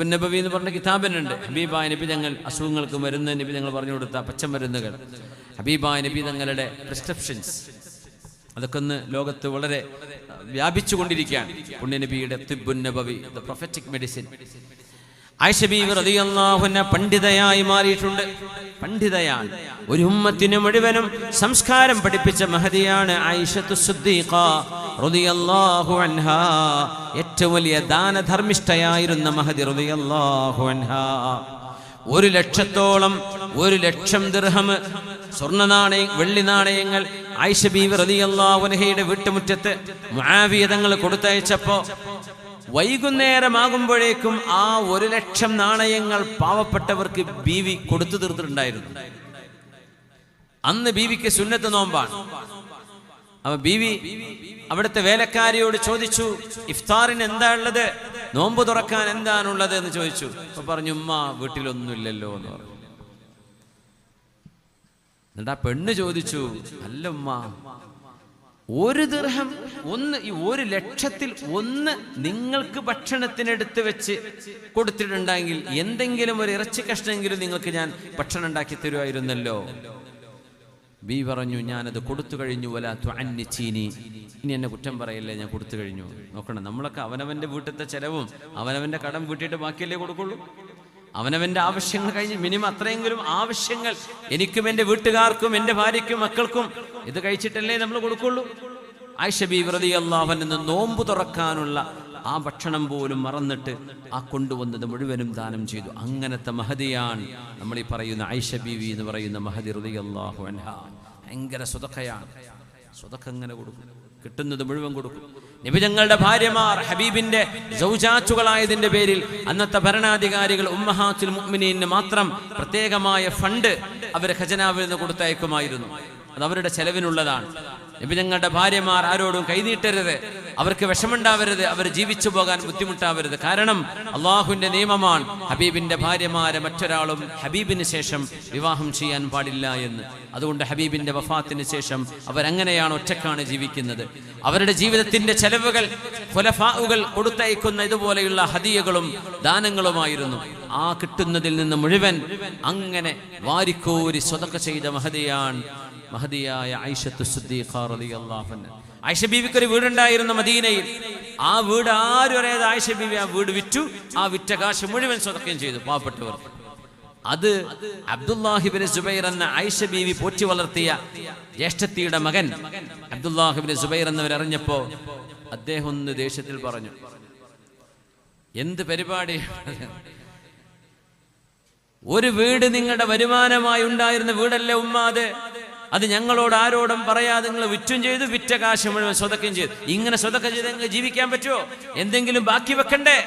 തിബൻ നബവി എന്ന് പറഞ്ഞ കിതാബിനുണ്ട്. ഹബീബായ നബി തങ്ങൾ അസുഖങ്ങൾക്ക് മരുന്ന് നബി തങ്ങൾ പറഞ്ഞു കൊടുത്ത പച്ചമരുന്നുകൾ ഹബീബായ നബി തങ്ങളുടെ പ്രിസ്ക്രിപ്ഷൻസ് അതൊക്കെ ഒന്ന് ലോകത്ത് വളരെ വ്യാപിച്ചു കൊണ്ടിരിക്കുകയാണ് പുണ്യനബിയുടെ തിബുന്നബവി നബവി ദ പ്രൊഫറ്റിക് മെഡിസിൻ പണ്ഡിതയായി മാറിയിട്ടുണ്ട്. പണ്ഡിതയാണ്. ഒരു ഉമ്മത്തിന് മുഴുവനും സംസ്കാരം പഠിപ്പിച്ച മഹതിയാണ് ആയിഷത്തു സുദ്ദീഖ. ഏറ്റവും വലിയ ദാനധർമ്മിഷ്ഠയായിരുന്ന മഹദി റളിയല്ലാഹു അൻഹാ. ഒരു ലക്ഷത്തോളം ഒരു ലക്ഷം ദിർഹം സ്വർണ നാണയം വെള്ളി നാണയങ്ങൾ ആയിഷ ബീവി റളിയല്ലാഹു അൻഹയുടെ വീട്ടുമുറ്റത്ത് മുആവിയ തങ്ങൾ കൊടുത്തയച്ചപ്പോ വൈകുന്നേരമാകുമ്പോഴേക്കും ആ ഒരു ലക്ഷം നാണയങ്ങൾ പാവപ്പെട്ടവർക്ക് ബീവി കൊടുത്തു തീർത്തിട്ടുണ്ടായിരുന്നു. അന്ന് ബീവിക്ക് സുന്നത്ത് നോമ്പാണ്. അപ്പൊ ബീവി അവിടുത്തെ വേലക്കാരിയോട് ചോദിച്ചു ഇഫ്താറിന് എന്താ ഉള്ളത്? നോമ്പ് തുറക്കാൻ എന്താണുള്ളത് എന്ന് ചോദിച്ചു. അപ്പൊ പറഞ്ഞു ഉമ്മ വീട്ടിലൊന്നുമില്ലല്ലോ എന്ന് പറഞ്ഞു. എന്നിട്ട് ആ പെണ്ണ് ചോദിച്ചു അല്ല ഉമ്മ ഒരു ദീർഘം ഒന്ന് ഈ ഒരു ലക്ഷത്തിൽ ഒന്ന് നിങ്ങൾക്ക് ഭക്ഷണത്തിനെടുത്ത് വെച്ച് കൊടുത്തിട്ടുണ്ടെങ്കിൽ എന്തെങ്കിലും ഒരു ഇറച്ചി കഷ്ണമെങ്കിലും നിങ്ങൾക്ക് ഞാൻ ഭക്ഷണം ഉണ്ടാക്കി തരുമായിരുന്നല്ലോ. ബി പറഞ്ഞു ഞാനത് കൊടുത്തു കഴിഞ്ഞു. വല ചീനി. ഇനി എന്നെ കുറ്റം പറയല്ലേ ഞാൻ കൊടുത്തു കഴിഞ്ഞു. നോക്കണം നമ്മളൊക്കെ അവനവന്റെ വീട്ടിലത്തെ ചെലവും അവനവന്റെ കടം വീട്ടിയിട്ട് ബാക്കിയല്ലേ കൊടുക്കുള്ളൂ? അവനവന്റെ ആവശ്യങ്ങൾ കഴിഞ്ഞ് മിനിമം അത്രയെങ്കിലും ആവശ്യങ്ങൾ എനിക്കും എന്റെ വീട്ടുകാർക്കും എന്റെ ഭാര്യയ്ക്കും മക്കൾക്കും ഇത് കഴിച്ചിട്ടല്ലേ നമ്മൾ കൊടുക്കുള്ളൂ? ആയിഷ ബി വ്രതി അള്ളാഹൻ നിന്ന് നോമ്പ് തുറക്കാനുള്ള ആ ഭക്ഷണം പോലും മറന്നിട്ട് ആ കൊണ്ടുവന്നത് മുഴുവനും ദാനം ചെയ്തു. അങ്ങനത്തെ മഹതിയാണ് നമ്മൾ ഈ പറയുന്ന ആയിഷ ബീവി എന്ന് പറയുന്ന മഹതി അൻഹ. ഭയങ്കര സ്വതക്കയാണ്. സ്വതക്ക അങ്ങനെ കൊടുക്കും. കിട്ടുന്നത് മുഴുവൻ കൊടുക്കും. നിബിജങ്ങളുടെ ഭാര്യമാർ ഹബീബിന്റെ സൗജാച്ചുകളായതിന്റെ പേരിൽ അന്നത്തെ ഭരണാധികാരികൾ ഉമ്മഹാത്തുൽ മുഅ്മിനീന് മാത്രം പ്രത്യേകമായ ഫണ്ട് അവർ ഖജനാവിൽ നിന്ന് കൊടുത്തയക്കുമായിരുന്നു. അത് അവരുടെ ചെലവിനുള്ളതാണ്. നബിതങ്ങളുടെ ഭാര്യമാർ ആരോടും കൈനീട്ടരുത്. അവർക്ക് വിഷമുണ്ടാവരുത്. അവർ ജീവിച്ചു പോകാൻ ബുദ്ധിമുട്ടാവരുത്. കാരണം അള്ളാഹുവിന്റെ നിയമമാണ് ഹബീബിന്റെ ഭാര്യമാരെ മറ്റൊരാളും ഹബീബിന് ശേഷം വിവാഹം ചെയ്യാൻ പാടില്ല എന്ന്. അതുകൊണ്ട് ഹബീബിന്റെ വഫാത്തിന് ശേഷം അവരങ്ങനെയാണ് ഒറ്റക്കാണ് ജീവിക്കുന്നത്? അവരുടെ ജീവിതത്തിന്റെ ചെലവുകൾ കൊലഫാവുകൾ കൊടുത്തയക്കുന്ന ഇതുപോലെയുള്ള ഹദിയകളും ദാനങ്ങളുമായിരുന്നു. ആ കിട്ടുന്നതിൽ നിന്ന് മുഴുവൻ അങ്ങനെ വാരിക്കോരി സ്വതക്ക ചെയ്ത മഹദിയാണ് മഹദിയായ ഐഷത്ത് ഐഷ ബീവിക്ക് ഒരു വീടുണ്ടായിരുന്നു മദീനയിൽ. ആ വീട് ആരും അറിയാതെ ആയിഷ ബീവി ആ വീട് വിറ്റു. ആ വിറ്റ കാശ് മുഴുവൻ സ്വതക്കം ചെയ്തു പാവപ്പെട്ടവർ. അത് അബ്ദുല്ലാഹിബിന് സുബൈർ എന്ന ഐഷ ബീവി പോറ്റി വളർത്തിയ ജ്യേഷ്ഠത്തിയുടെ മകൻ അബ്ദുല്ലാഹിബിന് സുബൈർ എന്നവരറിഞ്ഞപ്പോ അദ്ദേഹം ഒന്ന് ദേഷ്യത്തിൽ പറഞ്ഞു എന്ത് പരിപാടി? ഒരു വീട് നിങ്ങളുടെ വരുമാനമായി ഉണ്ടായിരുന്ന വീടല്ലേ ഉമ്മ അത് ഞങ്ങളോട് ആരോടും പറയാതെ നിങ്ങൾ വിറ്റും ചെയ്തു വിറ്റ കാശ് മുഴുവൻ സ്വതക്കം ചെയ്തു. ഇങ്ങനെ സ്വതക്കം ചെയ്ത് നിങ്ങൾക്ക് ജീവിക്കാൻ പറ്റുമോ? എന്തെങ്കിലും ബാക്കി വെക്കണ്ടേ?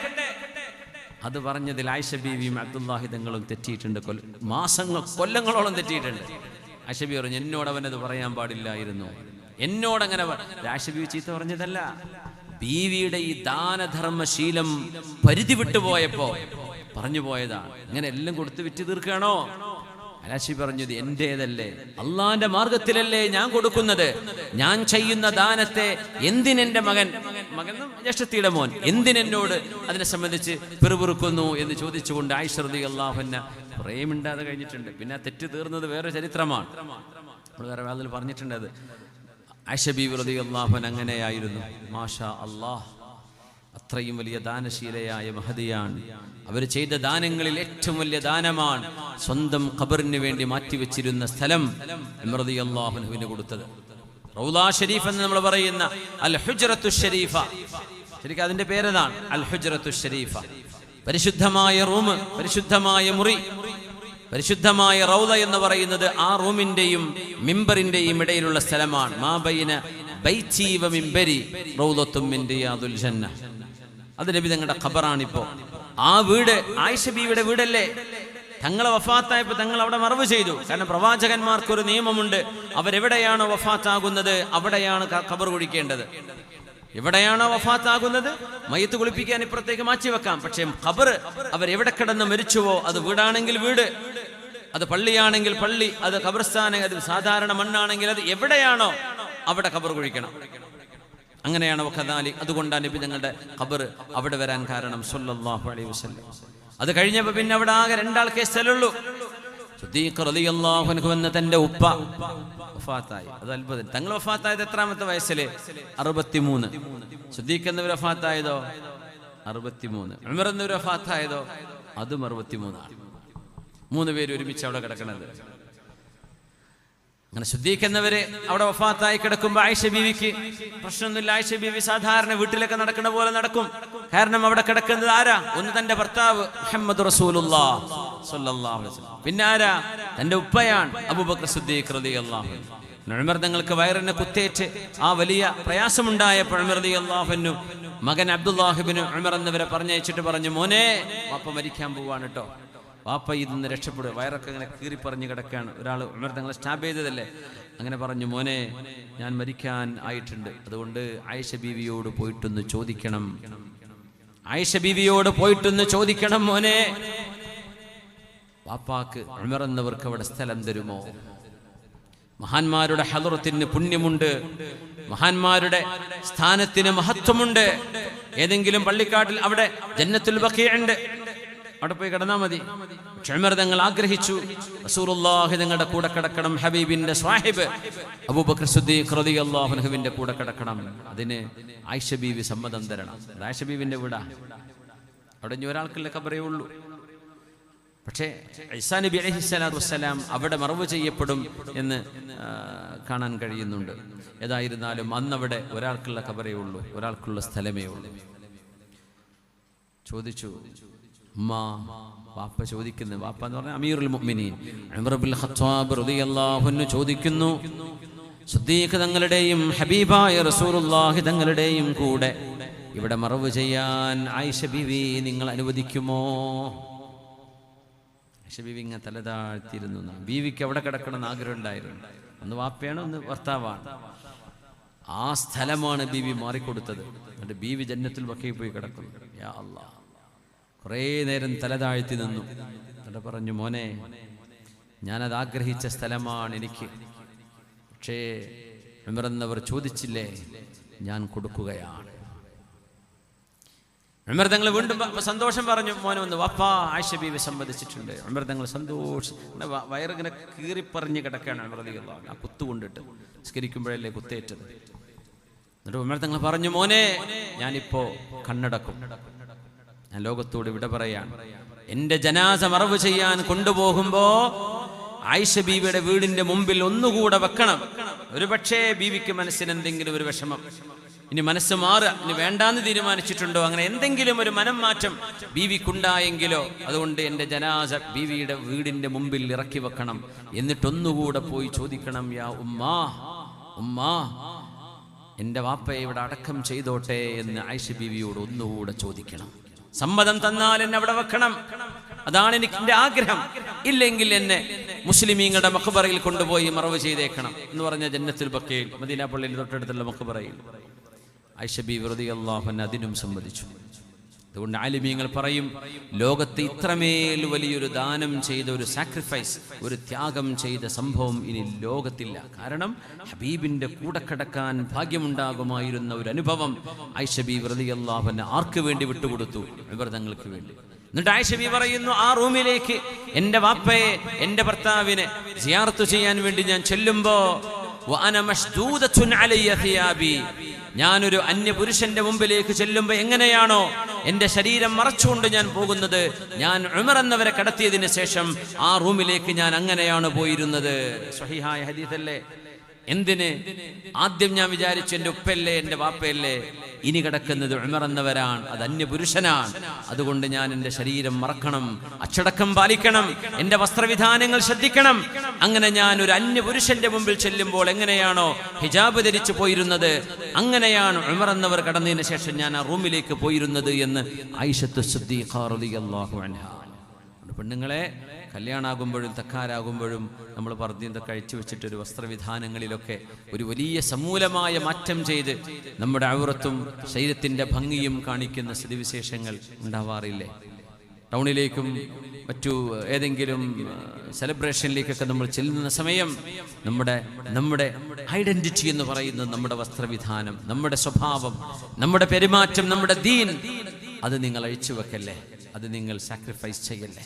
അത് പറഞ്ഞതിൽ ആയിഷ ബീവിയും അബ്ദുല്ലാഹി തങ്ങളും തെറ്റിയിട്ടുണ്ട്. മാസങ്ങൾ കൊല്ലങ്ങളോളം തെറ്റിയിട്ടുണ്ട്. ആയിഷ പറഞ്ഞു എന്നോട് അവനത് പറയാൻ പാടില്ലായിരുന്നു. എന്നോട് അങ്ങനെ ആയിഷ ചീത്ത പറഞ്ഞതല്ല. ബീവിയുടെ ഈ ദാനധർമ്മശീലം പരിധി വിട്ടുപോയപ്പോ പറഞ്ഞു പോയതാണ് ഇങ്ങനെ എല്ലാം കൊടുത്ത് വിറ്റ് തീർക്കുകയാണോ? അലാശി പറഞ്ഞത് എന്റേതല്ലേ? അള്ളാന്റെ മാർഗത്തിലല്ലേ ഞാൻ കൊടുക്കുന്നത്? ഞാൻ ചെയ്യുന്ന ദാനത്തെ എന്തിനെന്റെ മകൻ? മകൻ ജ്യേഷ്ഠത്തിയുടെ മോൻ. എന്തിനെന്നോട് അതിനെ സംബന്ധിച്ച് പിറുപിറുക്കുന്നു എന്ന് ചോദിച്ചുകൊണ്ട് ആയിഷർദി അള്ളാഹുന്ന കുറേ മിണ്ടാതെ കഴിഞ്ഞിട്ടുണ്ട്. പിന്നെ തെറ്റ് തീർന്നത് വേറെ ചരിത്രമാണ്. നമ്മൾ വേറെ പറഞ്ഞിട്ടുണ്ട് അത്. ആയിഷ വൃതി അള്ളാഹുൻ അങ്ങനെയായിരുന്നു. മാഷാ അള്ളാഹ്. അത്രയും വലിയ ദാനശീലയായ മഹതിയാണ്. അവർ ചെയ്ത ദാനങ്ങളിൽ ഏറ്റവും വലിയ ദാനമാണ് സ്വന്തം ഖബറിന് വേണ്ടി മാറ്റിവെച്ചിരുന്ന സ്ഥലം എമറതി അള്ളാഹുനുവിന് കൊടുത്തത്. റൗലാ ഷരീഫ് എന്ന് നമ്മൾ പറയുന്ന അൽ ഹുജറത്തു ഷരീഫ. ശരിക്കും അതിന്റെ പേരതാണ് അൽ ഹുജറത്തു ഷരീഫ. പരിശുദ്ധമായ റൂം പരിശുദ്ധമായ മുറി പരിശുദ്ധമായ റൗദ എന്ന് പറയുന്നത് ആ റൂമിന്റെയും മിമ്പറിന്റെയും ഇടയിലുള്ള സ്ഥലമാണ്. മാബൈന ബൈച്ചീവ മിമ്പരി റിയാദുൽ ജന്ന. അത് നബി തങ്ങളുടെ ഖബറാണിപ്പോ. ആ വീട് ആയിഷ ബീവിയുടെ വീടല്ലേ? തങ്ങളെ വഫാത്തായപ്പോൾ തങ്ങൾ അവിടെ മറവ് ചെയ്തു. കാരണം പ്രവാചകന്മാർക്കൊരു നിയമമുണ്ട്. അവരെവിടെയാണോ വഫാത്താകുന്നത് അവിടെയാണ് ഖബർ കുഴിക്കേണ്ടത് എവിടെയാണോ വഫാത്താകുന്നത്? മയ്യത്ത് കുളിപ്പിക്കാൻ ഇപ്പുറത്തേക്ക് മാറ്റി വെക്കാം. പക്ഷേ ഖബർ അവരെവിടെ കിടന്ന് മരിച്ചുവോ? അത് വീടാണെങ്കിൽ വീട്. അത് പള്ളിയാണെങ്കിൽ പള്ളി. അത് ഖബർസ്ഥാന അത് സാധാരണ മണ്ണാണെങ്കിൽ അത് എവിടെയാണോ അവിടെ ഖബർ കുഴിക്കണം. അങ്ങനെയാണ് വഖദാലി അതുകൊണ്ടാണ് നബി ഞങ്ങളുടെ ഖബർ അവിടെ വരാൻ കാരണം സല്ലല്ലാഹു അലൈഹി വസല്ലം. അത് കഴിഞ്ഞപ്പോൾ പിന്നെ അവിടെ ആകെ രണ്ടാൾക്കേ സ്ഥലമുള്ളൂ എന്ന തന്റെ ഉപ്പ വഫാത്തായി. അത് അത്ഭുതം. തങ്ങൾ വഫാത്തായത് എത്രാമത്തെ വയസ്സിൽ? അറുപത്തിമൂന്ന്. സുദ്ദീഖ് എന്നവർ വഫാത്തായതോ? അറുപത്തിമൂന്ന്. ഉമർ എന്നവർ വഫാത്തായതോ? അതും അറുപത്തിമൂന്നാണ്. മൂന്ന് പേര് ഒരുമിച്ച് അവിടെ കിടക്കണത്. അങ്ങനെ ശുദ്ധീകരിക്കുന്നവര് അവിടെ വഫാത്തായി കിടക്കുമ്പോൾ ആയിഷ ബീവിക്ക് പ്രശ്നമൊന്നുമില്ല. ആയിഷ ബീവി സാധാരണ വീട്ടിലൊക്കെ നടക്കുന്ന പോലെ നടക്കും. കാരണം അവിടെ കിടക്കുന്നത് ആരാ? ഒന്ന് തന്റെ ഭർത്താവ് മുഹമ്മദ്. പിന്നെ ആരാ? തന്റെ ഉപ്പയാണ് അബൂബക്കർ സിദ്ദീഖ് ഉമർ തങ്ങൾക്ക് വയറിനെ കുത്തേറ്റ് ആ വലിയ പ്രയാസമുണ്ടായപ്പോൾ ഉമർ റളിയല്ലാഹു മകൻ അബ്ദുല്ലാഹിബിന് ഉമർ എന്നിവരെ പറഞ്ഞയച്ചിട്ട് പറഞ്ഞു മോനെ അപ്പൊ മരിക്കാൻ പോവാണ് കേട്ടോ വാപ്പ ഇതിന്ന് രക്ഷപ്പെടുക. വയറൊക്കെ ഇങ്ങനെ കീറി പറഞ്ഞു കിടക്കുകയാണ്. ഒരാൾ ഉമർ തങ്ങളെ സ്റ്റാബ് ചെയ്തതല്ലേ? അങ്ങനെ പറഞ്ഞു മോനെ ഞാൻ മരിക്കാൻ ആയിട്ടുണ്ട്. അതുകൊണ്ട് ആയിഷ ബീവിയോട് പോയിട്ടൊന്ന് ചോദിക്കണം. ആയിഷ ബീവിയോട് പോയിട്ടൊന്ന് ചോദിക്കണം മോനെ വാപ്പാക്ക് ഉമർ എന്നവർക്ക് അവിടെ സ്ഥലം തരുമോ? മഹാന്മാരുടെ ഹലറത്തിന് പുണ്യമുണ്ട്. മഹാന്മാരുടെ സ്ഥാനത്തിന് മഹത്വമുണ്ട്. ഏതെങ്കിലും പള്ളിക്കാട്ടിൽ അവിടെ ജന്നത്തുൽ ബഖീഉണ്ട് അവിടെ പോയി കിടന്നാ മതി. ക്ഷമർ തങ്ങൾ ആഗ്രഹിച്ചു. റസൂലുള്ളാഹി തങ്ങളുടെ കൂടെ കിടക്കണം ഹബീബിന്റെ സ്വാഹിബ് അബൂബക്കർ കൂടെ കിടക്കണം. അതിന് ആയിഷ ബീവി സമ്മതം തരണം. ആയിഷ ബീവിന്റെ വീടാ. അവിടെ ഇനി ഒരാൾക്കുള്ള കബറേ ഉള്ളൂ പക്ഷേ ഈസാ നബി അലഹി സ്വലാത്തു വസ്സലാം അവിടെ മറവ് ചെയ്യപ്പെടും എന്ന് കാണാൻ കഴിയുന്നുണ്ട്. ഏതായിരുന്നാലും അന്നവിടെ ഒരാൾക്കുള്ള കബറേ ഉള്ളൂ ഒരാൾക്കുള്ള സ്ഥലമേ ഉള്ളൂ. ചോദിച്ചു ഉമ്മ വാപ്പ ചോദിക്കുന്നു. വാപ്പ എന്ന് പറഞ്ഞാൽ അമീറുൽ മുഅ്മിനീൻ. ഉമർ ബിൻ ഖത്താബ് റളിയല്ലാഹു അൻഹു ചോദിക്കുന്നു സിദ്ദീഖ് തങ്ങളുടെയും ഹബീബായ റസൂലുള്ളാഹി തങ്ങളുടെയും കൂടെ ഇവിടെ മറവ് ചെയ്യാൻ ആയിഷ ബീവി നിങ്ങൾ അനുവദിക്കുമോ? ആയിഷ ബീവി ഇങ്ങനെ തല താഴ്ത്തിയിരുന്നു. ബീവിക്ക് അവിടെ കിടക്കണമെന്ന് ആഗ്രഹം ഉണ്ടായിരുന്നു. ഒന്ന് വാപ്പയാണ് ഒന്ന് ഭർത്താവാണ്. ആ സ്ഥലമാണ് ബീവി മാറിക്കൊടുത്തത്. എന്നിട്ട് ബീവി ജന്നത്തിൽ വക്കയിൽ പോയി കിടക്കുന്നു. യാ അല്ലാ കുറേ നേരം തല താഴ്ത്തി നിന്നു. എന്നിട്ട് പറഞ്ഞു മോനെ ഞാനത് ആഗ്രഹിച്ച സ്ഥലമാണ് എനിക്ക്. പക്ഷേ വിമർന്നവർ ചോദിച്ചില്ലേ ഞാൻ കൊടുക്കുകയാണ്. ഉമർ തങ്ങൾ വീണ്ടും സന്തോഷം പറഞ്ഞു മോനെ ഒന്ന് വപ്പാ ആയിഷ ബീവി സമ്മതിച്ചിട്ടുണ്ട് ഉമർ തങ്ങൾ സന്തോഷം വയറിങ്ങനെ കീറിപ്പറിഞ്ഞ് കിടക്കുകയാണ് ഉമർ ആ കുത്തു കൊണ്ടിട്ട് സ്കരിക്കുമ്പോഴല്ലേ കുത്തേറ്റത്. എന്നിട്ട് ഉമർ തങ്ങൾ പറഞ്ഞു മോനെ ഞാനിപ്പോ കണ്ണടക്കും. ഞാൻ ലോകത്തോട് വിട പറയാണ് എന്റെ ജനാസ മറവ് ചെയ്യാൻ കൊണ്ടുപോകുമ്പോ ആയിഷ ബീവിയുടെ വീടിന്റെ മുമ്പിൽ ഒന്നുകൂടെ വെക്കണം. ഒരുപക്ഷേ ബീവിക്ക് മനസ്സിന് എന്തെങ്കിലും ഒരു വിഷമം. ഇനി മനസ്സ് മാറുക. ഇനി വേണ്ടാന്ന് തീരുമാനിച്ചിട്ടുണ്ടോ? അങ്ങനെ എന്തെങ്കിലും ഒരു മനം മാറ്റം ബീവിക്കുണ്ടായെങ്കിലോ അതുകൊണ്ട് എന്റെ ജനാസ ബീവിയുടെ വീടിന്റെ മുമ്പിൽ ഇറക്കി വെക്കണം. എന്നിട്ടൊന്നുകൂടെ പോയി ചോദിക്കണം യാ ഉമ്മാ ഉമ്മാ എന്റെ വാപ്പയെ ഇവിടെ അടക്കം ചെയ്തോട്ടെ? എന്ന് ആയിഷ ബീവിയോട് ഒന്നുകൂടെ ചോദിക്കണം. സമ്മതം തന്നാൽ എന്നെ അവിടെ വെക്കണം. അതാണ് എനിക്ക് എന്റെ ആഗ്രഹം. ഇല്ലെങ്കിൽ എന്നെ മുസ്ലിമീങ്ങളുടെ മഖബറയിൽ കൊണ്ടുപോയി മറവ് ചെയ്തേക്കണം എന്ന് പറഞ്ഞ ജന്നത്തുൽ ബക്കയിൽ മദീന പള്ളിയിൽ തൊട്ടടുത്തുള്ള മഖബറയിൽ. ഐഷബി വൃതി അള്ളാഹു അതിനും സമ്മതിച്ചു. അതുകൊണ്ട് ആലിമീങ്ങൾ പറയും ലോകത്ത് ഇത്രമേൽ വലിയൊരു ദാനം ചെയ്ത ഒരു സാക്രിഫൈസ് ഒരു ത്യാഗം ചെയ്ത സംഭവം ഇനി ലോകത്തില്ല. കാരണം ഹബീബിന്റെ കൂടെ കിടക്കാൻ ഭാഗ്യമുണ്ടാകുമായിരുന്ന ഒരു അനുഭവം ഐഷബി വ്രതിയല്ലാഹുവിനെ ആർക്ക് വേണ്ടി വിട്ടുകൊടുത്തു? വിവൃതങ്ങൾക്ക് വേണ്ടി. എന്നിട്ട് ആയിഷബി പറയുന്നു ആ റൂമിലേക്ക് എന്റെ വാപ്പയെ എന്റെ ഭർത്താവിനെ സിയാർത്തു ചെയ്യാൻ വേണ്ടി ഞാൻ ചെല്ലുമ്പോ ഞാനൊരു അന്യപുരുഷന്റെ മുമ്പിലേക്ക് ചെല്ലുമ്പോൾ എങ്ങനെയാണോ എന്റെ ശരീരം മറച്ചുകൊണ്ട് ഞാൻ പോകുന്നത്. ഞാൻ ഉമർ എന്നവരെ കടത്തിയതിന് ശേഷം ആ റൂമിലേക്ക് ഞാൻ അങ്ങനെയാണ് പോയിരുന്നത്. എന്തിന്? ആദ്യം ഞാൻ വിചാരിച്ചു എന്റെ ഉപ്പല്ലേ എന്റെ വാപ്പയല്ലേ? ഇനി കിടക്കുന്നത് ഉമർ എന്നവരാണ്. അത് അന്യപുരുഷനാണ്. അതുകൊണ്ട് ഞാൻ എന്റെ ശരീരം മറക്കണം അച്ചടക്കം പാലിക്കണം എന്റെ വസ്ത്രവിധാനങ്ങൾ ശ്രദ്ധിക്കണം. അങ്ങനെ ഞാൻ ഒരു അന്യപുരുഷന്റെ മുമ്പിൽ ചെല്ലുമ്പോൾ എങ്ങനെയാണോ ഹിജാബ് ധരിച്ചു പോയിരുന്നത് അങ്ങനെയാണ് ഉമർ എന്നവർ കടന്നതിന് ശേഷം ഞാൻ ആ റൂമിലേക്ക് പോയിരുന്നത് എന്ന് ഐഷത്ത് സുദ്ദീഖ് അൻഹ. പെണ്ണുങ്ങളെ കല്യാണാകുമ്പോഴും തക്കാരാകുമ്പോഴും നമ്മൾ പറഞ്ഞതൊക്കെ കഴിച്ചു വെച്ചിട്ട് ഒരു വസ്ത്രവിധാനങ്ങളിലൊക്കെ ഒരു വലിയ സമൂലമായ മാറ്റം ചെയ്ത് നമ്മുടെ ഔറത്തും ശരീരത്തിന്റെ ഭംഗിയും കാണിക്കുന്ന സ്ഥിതിവിശേഷങ്ങൾ ഉണ്ടാവാറില്ലേ? ടൗണിലേക്കും മറ്റു ഏതെങ്കിലും സെലിബ്രേഷനിലേക്കൊക്കെ നമ്മൾ ചെല്ലുന്ന സമയം നമ്മുടെ നമ്മുടെ ഐഡന്റിറ്റി എന്ന് പറയുന്നത് നമ്മുടെ വസ്ത്രവിധാനം നമ്മുടെ സ്വഭാവം നമ്മുടെ പെരുമാറ്റം നമ്മുടെ ദീൻ അത് നിങ്ങൾ അഴിച്ചു വെക്കല്ലേ? അത് നിങ്ങൾ സാക്രിഫൈസ് ചെയ്യല്ലേ?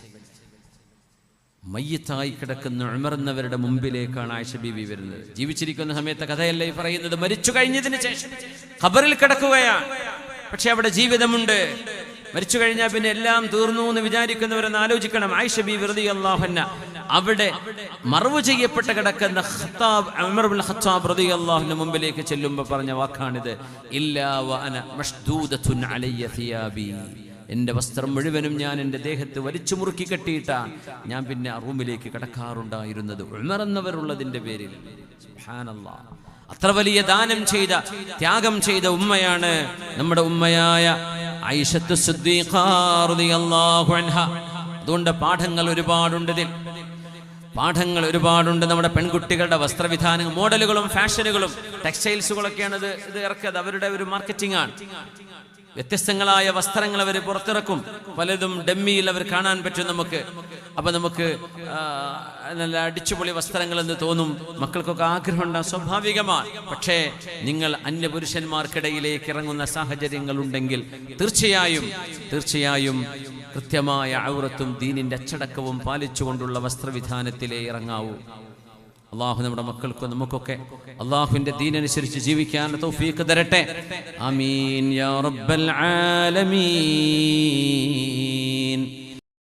മയ്യത്തായി കിടക്കുന്ന ഉമർന്നവരുടെ മുമ്പിലേക്കാണ് ആയിഷ ബീവി വരുന്നത്. ജീവിച്ചിരിക്കുന്ന സമയത്തെ കഥയല്ലേ പറയുന്നത്. മരിച്ചു കഴിഞ്ഞതിന് ശേഷം ഖബറിൽ കിടക്കുകയാണ്. പക്ഷെ അവിടെ ജീവിതമുണ്ട്. മരിച്ചു കഴിഞ്ഞാൽ പിന്നെ എല്ലാം തീർന്നു എന്ന് വിചാരിക്കുന്നവരെന്ന് ആലോചിക്കണം. ആയിഷ ബി വെറുതെ അള്ളാഹന്ന അവിടെ മറവ് ചെയ്യപ്പെട്ട് കിടക്കുന്ന ഖത്താബ് ഉമർ ബിൻ ഖത്താബ് റതി അള്ളാഹുവിന്റെ മുമ്പിലേക്ക് ചെല്ലുമ്പോൾ പറഞ്ഞ വാക്കാണിത്. ഇല്ലാ വഅന മഷ്ദൂദത്തുൻ അലയ്യ സിയാബി എന്റെ വസ്ത്രം മുഴുവനും ഞാൻ എന്റെ ദേഹത്ത് വലിച്ചു മുറുക്കി കെട്ടിയിട്ടാണ് ഞാൻ പിന്നെ ആ റൂമിലേക്ക് കിടക്കാറുണ്ടായിരുന്നത്. ഉൾമറന്നവരുള്ളതിന്റെ പേരിൽ. അത്ര വലിയ ദാനം ചെയ്ത ത്യാഗം ചെയ്ത ഉമ്മയാണ് നമ്മുടെ ഉമ്മയായ ഐഷത്ത് അതുകൊണ്ട് പാഠങ്ങൾ ഒരുപാടുണ്ട് ഇതിൽ. പാഠങ്ങൾ ഒരുപാടുണ്ട് നമ്മുടെ പെൺകുട്ടികളുടെ വസ്ത്രവിധാനങ്ങൾ മോഡലുകളും ഫാഷനുകളും ടെക്സ്റ്റൈൽസുകളൊക്കെയാണ് ഇത് ഇത് ഇറക്കിയത്. അവരുടെ ഒരു മാർക്കറ്റിംഗ് ആണ്. വ്യത്യസ്തങ്ങളായ വസ്ത്രങ്ങൾ അവർ പുറത്തിറക്കും. പലതും ഡമ്മിയിൽ അവർ കാണാൻ പറ്റും നമുക്ക്. അപ്പൊ നമുക്ക് നല്ല അടിച്ചുപൊളി വസ്ത്രങ്ങൾ എന്ന് തോന്നും. മക്കൾക്കൊക്കെ ആഗ്രഹം ഉണ്ടാകും സ്വാഭാവികമാണ് പക്ഷേ നിങ്ങൾ അന്യപുരുഷന്മാർക്കിടയിലേക്ക് ഇറങ്ങുന്ന സാഹചര്യങ്ങൾ ഉണ്ടെങ്കിൽ തീർച്ചയായും തീർച്ചയായും കൃത്യമായ ഔറത്തും ദീനിന്റെ അച്ചടക്കവും പാലിച്ചുകൊണ്ടുള്ള വസ്ത്രവിധാനത്തിലേ ഇറങ്ങാവൂ. അള്ളാഹു നമ്മുടെ മക്കൾക്കും നമുക്കൊക്കെ അള്ളാഹുവിന്റെ ദീനനുസരിച്ച് ജീവിക്കാൻ തൗഫീഖ് തരട്ടെ. അമീൻ യാ റബ്ബൽ ആലമീൻ.